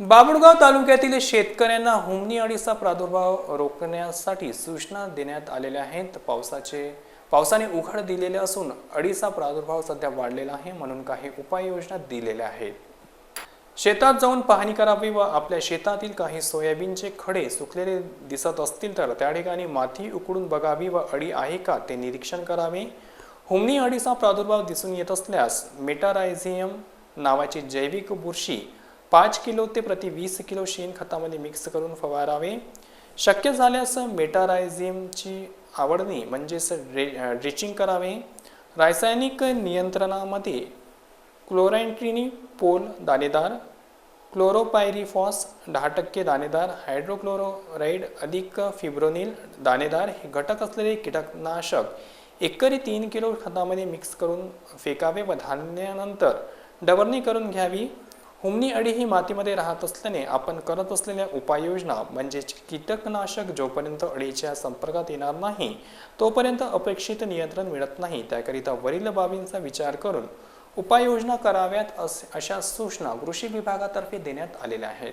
बाबुळगाव तालुक्यातील शेतकऱ्यांना हुमणी अळीचा प्रादुर्भाव रोखण्यासाठी सूचना देण्यात आलेल्या आहेत. पावसाचे पावसाने उघड दिलेले असून अळीचा प्रादुर्भाव सध्या वाढलेला आहे म्हणून काही उपाययोजना दिलेल्या आहेत. शेतात जाऊन पाहणी करावी व आपल्या शेतातील काही सोयाबीनचे खडे सुकलेले दिसत असतील तर त्या ठिकाणी माती उकडून बघावी व अळी आहे का ते निरीक्षण करावे. हुमणी अळीचा प्रादुर्भाव दिसून येत असल्यास मेटारायझियम नावाची जैविक बुरशी पाच किलो ते प्रति वीस किलो शेणखतामध्ये मिक्स करून फवारावे. शक्य झाल्यास मेटारायझिमची आवडणी म्हणजेच रे ड्रिचिंग करावे. रासायनिक नियंत्रणामध्ये क्लोरॅन्ट्रिनी पोल दाणेदार क्लोरोपायरिफॉस दहा टक्के दाणेदार हायड्रोक्लोरोराईड अधिक फिब्रोनिल दाणेदार हे घटक असलेले कीटकनाशक एकरी तीन किलो खतामध्ये मिक्स करून फेकावे व धान्यानंतर डवरणी करून घ्यावी. हुमणी अळी ही मातीमध्ये राहत असल्याने आपण करत असलेल्या उपाययोजना म्हणजेच कीटकनाशक जोपर्यंत अळीच्या संपर्कात येणार नाही तोपर्यंत अपेक्षित नियंत्रण मिळत नाही. त्याकरिता वरील बाबींचा विचार करून उपाययोजना कराव्यात अशा सूचना कृषी विभागातर्फे देण्यात आलेल्या आहेत.